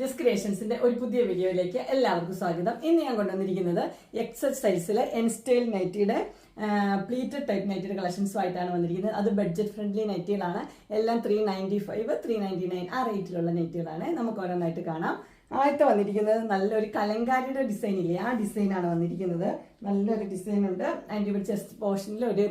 ജസ് ക്രിയേഷൻസിന്റെ ഒരു പുതിയ വീഡിയോയിലേക്ക് എല്ലാവർക്കും സ്വാഗതം. ഇന്ന് ഞാൻ കൊണ്ടുവന്നിരിക്കുന്നത് എക്സൽ സൈസിലെ എൻസ്റ്റൈൽ നൈറ്റിയുടെ പ്ലീറ്റഡ് ടൈപ്പ് നൈറ്റിയുടെ കളക്ഷൻസുമായിട്ടാണ് വന്നിരിക്കുന്നത്. അത് ബഡ്ജറ്റ് ഫ്രണ്ട്ലി നൈറ്റികളാണ് എല്ലാം three ninety five three ninety nine ആ റേറ്റിലുള്ള നൈറ്റികളാണ് നമുക്ക് ഓരോന്നായിട്ട് കാണാം. ആദ്യത്തെ വന്നിരിക്കുന്നത് നല്ലൊരു കലങ്കാരിയുടെ ഡിസൈൻ ഇല്ലേ? ആ ഡിസൈനാണ് വന്നിരിക്കുന്നത്. നല്ലൊരു ഡിസൈൻ ഉണ്ട്. അതിന്റെ ഇവിടെ ചെസ്റ്റ് പോർഷനിൽ ഒരു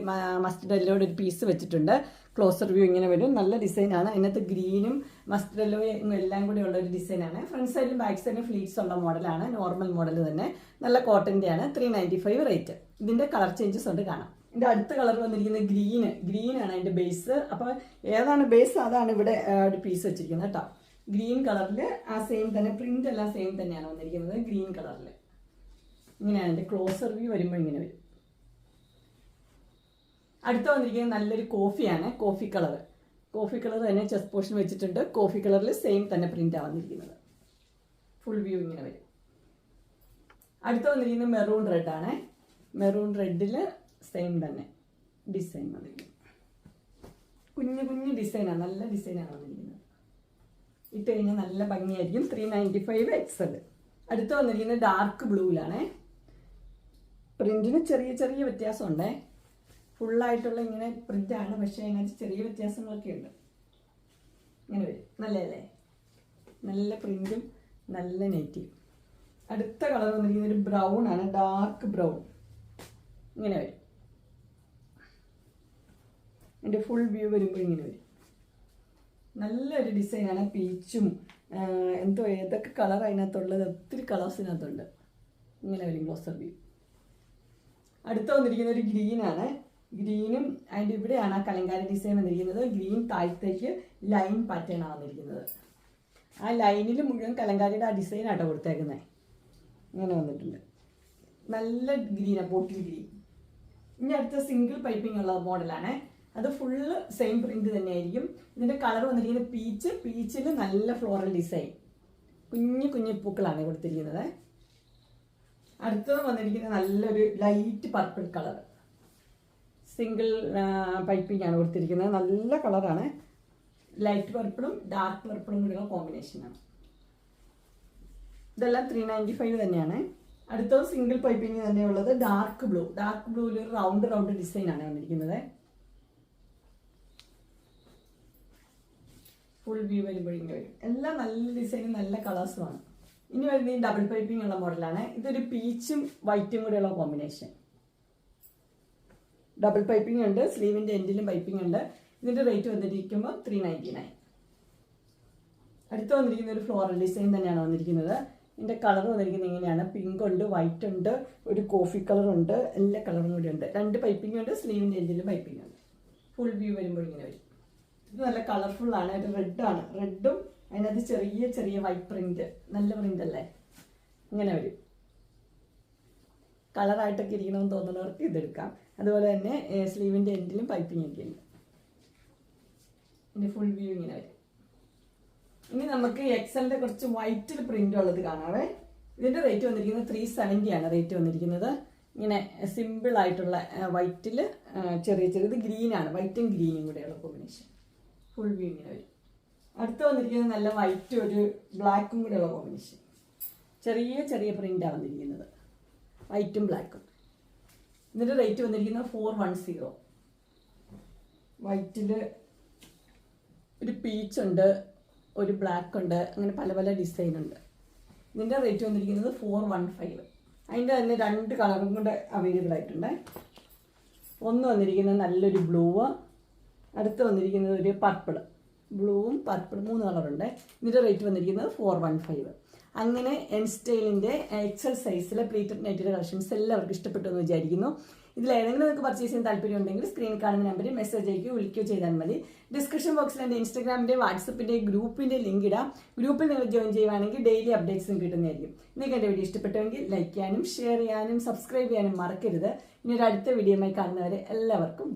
മസ്റ്റർഡ് എല്ലോയുടെ ഒരു പീസ് വെച്ചിട്ടുണ്ട്. ക്ലോസർ വ്യൂ ഇങ്ങനെ വരും. നല്ല ഡിസൈനാണ് അതിനകത്ത് ഗ്രീനും മസ്റ്റർഡ് എല്ലോയും എല്ലാം കൂടി ഉള്ള ഒരു ഡിസൈനാണ് ഫ്രണ്ട് സൈഡിലും ബാക്ക് സൈഡിലും ഫ്ലീറ്റ്സ് ഉള്ള മോഡലാണ് നോർമൽ മോഡൽ തന്നെ. നല്ല കോട്ടന്റെ ആണ്. ത്രീ നയന്റി ഫൈവ് റേറ്റ് ഇതിന്റെ കളർ ചേഞ്ചസ് ഉണ്ട് കാണാം. ഇതിന്റെ അടുത്ത കളർ വന്നിരിക്കുന്നത് ഗ്രീന് ഗ്രീനാണ് അതിന്റെ ബേസ് അപ്പോൾ ഏതാണ് ബേസ് അതാണ് ഇവിടെ ഒരു പീസ് വെച്ചിരിക്കുന്നത് കേട്ടോ. ഗ്രീൻ കളറിൽ ആ സെയിം തന്നെ പ്രിന്റ് എല്ലാം സെയിം തന്നെയാണ് വന്നിരിക്കുന്നത് ഗ്രീൻ കളറിൽ ഇങ്ങനെയാണ് എന്റെ ക്ലോസർ വ്യൂ വരുമ്പോൾ ഇങ്ങനെ വരും. അടുത്ത വന്നിരിക്കുന്നത് നല്ലൊരു കോഫിയാണ് കോഫി കളർ കോഫി കളർ തന്നെ ചെസ് പോർഷൻ വെച്ചിട്ടുണ്ട് കോഫി കളറിൽ സെയിം തന്നെ പ്രിന്റ് വന്നിരിക്കുന്നത്. ഫുൾ വ്യൂ ഇങ്ങനെ വരും. അടുത്ത വന്നിരിക്കുന്നത് മെറൂൺ റെഡ് ആണ്. മെറൂൺ റെഡിൽ സെയിം തന്നെ ഡിസൈൻ വന്നിരിക്കുന്നത്. കുഞ്ഞു കുഞ്ഞു ഡിസൈനാണ് നല്ല ഡിസൈനാണ് വന്നിരിക്കുന്നത്. ഇട്ട് കഴിഞ്ഞാൽ നല്ല ഭംഗിയായിരിക്കും. ത്രീ നയന്റി ഫൈവ് എക്സൽ അടുത്ത് വന്നിരിക്കുന്നത് ഡാർക്ക് ബ്ലൂവിലാണേ പ്രിന്റിന് ചെറിയ ചെറിയ വ്യത്യാസമുണ്ടേ. ഫുള്ളായിട്ടുള്ള ഇങ്ങനെ പ്രിന്റാണ് പക്ഷേ അതിനകത്ത് ചെറിയ വ്യത്യാസങ്ങളൊക്കെ ഉണ്ട്. ഇങ്ങനെ വരും. നല്ലതല്ലേ? നല്ല പ്രിന്റും നല്ല നെറ്റീവ് അടുത്ത കളർ വന്നിരിക്കുന്നത് ഒരു ബ്രൗൺ ആണ്. ഡാർക്ക് ബ്രൗൺ ഇങ്ങനെ വരും. എന്റെ ഫുൾ വ്യൂ വരുമ്പോൾ ഇങ്ങനെ വരും. നല്ലൊരു ഡിസൈനാണ് പീച്ചും എന്തോ ഏതൊക്കെ കളർ അതിനകത്തുള്ളത് ഒത്തിരി കളേഴ്സ് ഇതിനകത്തുണ്ട്. ഇങ്ങനെ വരും ഗ്ലോസർ വ്യൂ അടുത്ത വന്നിരിക്കുന്ന ഒരു ഗ്രീനാണ് ഗ്രീനും അതിന്റെ ഇവിടെയാണ് ആ കലങ്കാരി ഡിസൈൻ വന്നിരിക്കുന്നത്. ഗ്രീൻ താഴത്തേക്ക് ലൈൻ പാറ്റേൺ ആണ് വന്നിരിക്കുന്നത്. ആ ലൈനിൽ മുഴുവൻ കലങ്കാരിയുടെ ആ ഡിസൈൻ ആട്ടോ കൊടുത്തേക്കുന്നത് ഇങ്ങനെ വന്നിട്ടുണ്ട്. നല്ല ഗ്രീനാണ് ബോട്ടിൽ ഗ്രീൻ ഇനി അടുത്ത സിംഗിൾ പൈപ്പിംഗ് ഉള്ള മോഡലാണ് അത് ഫുള്ള് സെയിം പ്രിന്റ് തന്നെയായിരിക്കും. ഇതിന്റെ കളർ വന്നിരിക്കുന്നത് പീച്ച് പീച്ചിൽ നല്ല ഫ്ലോറൽ ഡിസൈൻ കുഞ്ഞു കുഞ്ഞു പൂക്കളാണ് കൊടുത്തിരിക്കുന്നത്. അടുത്തത് വന്നിരിക്കുന്നത് നല്ലൊരു light purple colour single piping ആണ് കൊടുത്തിരിക്കുന്നത്. നല്ല കളറാണ് ലൈറ്റ് പർപ്പിളും ഡാർക്ക് പർപ്പിളും കൂടിയുള്ള കോമ്പിനേഷനാണ് ഇതെല്ലാം ത്രീ നയന്റി ഫൈവ് തന്നെയാണ്. അടുത്തത് സിംഗിൾ പൈപ്പിംഗ് തന്നെയുള്ളത് ഡാർക്ക് ബ്ലൂ ഡാർക്ക് ബ്ലൂവിൽ ഒരു റൗണ്ട് റൗണ്ട് ഡിസൈൻ ആണ് വന്നിരിക്കുന്നത്. ഫുൾ വ്യൂ വരുമ്പോഴേക്കും വരും. എല്ലാം നല്ല ഡിസൈനും നല്ല കളേഴ്സുമാണ് ഇനി വരുന്നത് ഈ ഡബിൾ പൈപ്പിംഗ് ഉള്ള മോഡലാണ് ഇതൊരു പീച്ചും വൈറ്റും കൂടെയുള്ള കോമ്പിനേഷൻ ഡബിൾ പൈപ്പിംഗ് ഉണ്ട് സ്ലീവിന്റെ എൻഡിലും പൈപ്പിംഗ് ഉണ്ട്. ഇതിന്റെ റേറ്റ് വന്നിരിക്കുമ്പോൾ ത്രീ നയന്റി നയൻ അടുത്ത് വന്നിരിക്കുന്ന ഒരു ഫ്ലോറൽ ഡിസൈൻ തന്നെയാണ് വന്നിരിക്കുന്നത്. ഇതിന്റെ കളർ വന്നിരിക്കുന്നത് ഇങ്ങനെയാണ്. പിങ്ക് ഉണ്ട് വൈറ്റ് ഉണ്ട് ഒരു കോഫി കളർ ഉണ്ട് എല്ലാ കളറും കൂടി ഉണ്ട്. രണ്ട് പൈപ്പിംഗ് ഉണ്ട് സ്ലീവിന്റെ എൻഡിലും പൈപ്പിംഗ് ഉണ്ട്. ഫുൾ വ്യൂ വരുമ്പോൾ ഇങ്ങനെ വരും. ഇത് നല്ല കളർഫുൾ ആണ്. ഇത് റെഡ് ആണ്. റെഡും അതിനകത്ത് ചെറിയ ചെറിയ വൈറ്റ് പ്രിന്റ് നല്ല പ്രിന്റ് അല്ലേ? ഇങ്ങനെ വരും. കളറായിട്ടൊക്കെ ഇരിക്കണമെന്ന് തോന്നുന്നവർക്ക് ഇതെടുക്കാം അതുപോലെ തന്നെ സ്ലീവിന്റെ എൻഡിലും പൈപ്പിംഗ് ഒക്കെ ഉണ്ട്. ഫുൾ വ്യൂ ഇങ്ങനെ വരും. ഇനി നമുക്ക് എക്സലിന്റെ കുറച്ച് വൈറ്റിൽ പ്രിന്റ് ഉള്ളത് കാണാവേ. ഇതിന്റെ റേറ്റ് വന്നിരിക്കുന്നത് ത്രീ ആണ് റേറ്റ് വന്നിരിക്കുന്നത്. ഇങ്ങനെ സിമ്പിൾ ആയിട്ടുള്ള വൈറ്റിൽ ചെറിയ ചെറിയ ഇത് ഗ്രീനാണ് വൈറ്റും ഗ്രീനും കൂടെയുള്ള കോമ്പിനേഷൻ ഫുൾ വ്യൂ അടുത്ത് വന്നിരിക്കുന്നത് നല്ല വൈറ്റ് ഒരു ബ്ലാക്കും കൂടെയുള്ള കോമ്പിനേഷൻ ചെറിയ ചെറിയ പ്രിന്റാണ് വന്നിരിക്കുന്നത്. വൈറ്റും ബ്ലാക്കും ഇതിന്റെ റേറ്റ് വന്നിരിക്കുന്നത് ഫോർ വൺ സീറോ വൈറ്റിൽ ഒരു പീച്ച് ഉണ്ട് ഒരു ബ്ലാക്ക് ഉണ്ട് അങ്ങനെ പല പല ഡിസൈൻ ഉണ്ട്. ഇതിന്റെ റേറ്റ് വന്നിരിക്കുന്നത് ഫോർ വൺ ഫൈവ് അതിന്റെ തന്നെ രണ്ട് കളറും കൂടെ അവൈലബിൾ ആയിട്ടുണ്ട്. ഒന്ന് വന്നിരിക്കുന്നത് നല്ലൊരു ബ്ലൂ അടുത്ത് വന്നിരിക്കുന്നത് ഒരു പർപ്പിൾ ബ്ലൂവും പർപ്പിൾ മൂന്ന് കളറുണ്ട് ഇതിന്റെ റേറ്റ് വന്നിരിക്കുന്നത് ഫോർ വൺ ഫൈവ് അങ്ങനെ എൻ സ്റ്റൈലിന്റെ എക്സൽ സൈസിലെ പ്ലീറ്റഡ് നൈറ്റിന്റെ കളക്ഷൻസ് എല്ലാവർക്കും ഇഷ്ടപ്പെട്ടു എന്ന് വിചാരിക്കുന്നു. ഇതിൽ ഏതെങ്കിലും നിങ്ങൾക്ക് പർച്ചേസ് ചെയ്യാൻ താല്പര്യം ഉണ്ടെങ്കിൽ സ്ക്രീനിൽ കാണുന്ന നമ്പറിൽ മെസ്സേജ് അയക്കുകയോ വിളിക്കുകയോ ചെയ്താൽ മതി. ഡിസ്ക്രിപ്ഷൻ ബോക്സിൽ എന്റെ ഇൻസ്റ്റാഗ്രാമിന്റെ വാട്സപ്പിന്റെ ഗ്രൂപ്പിന്റെ ലിങ്ക് ഇടാം. ഗ്രൂപ്പിൽ നിങ്ങൾ ജോയിൻ ചെയ്യുവാണെങ്കിൽ ഡെയിലി അപ്ഡേറ്റ്സും കിട്ടുന്നതായിരിക്കും. നിങ്ങൾക്ക് എന്റെ വീഡിയോ ഇഷ്ടപ്പെട്ടുവെങ്കിൽ ലൈക്ക് ചെയ്യാനും ഷെയർ ചെയ്യാനും സബ്സ്ക്രൈബ് ചെയ്യാനും മറക്കരുത്. ഇനി ഒരു അടുത്ത വീഡിയോയുമായി കാണുന്നവരെ എല്ലാവർക്കും.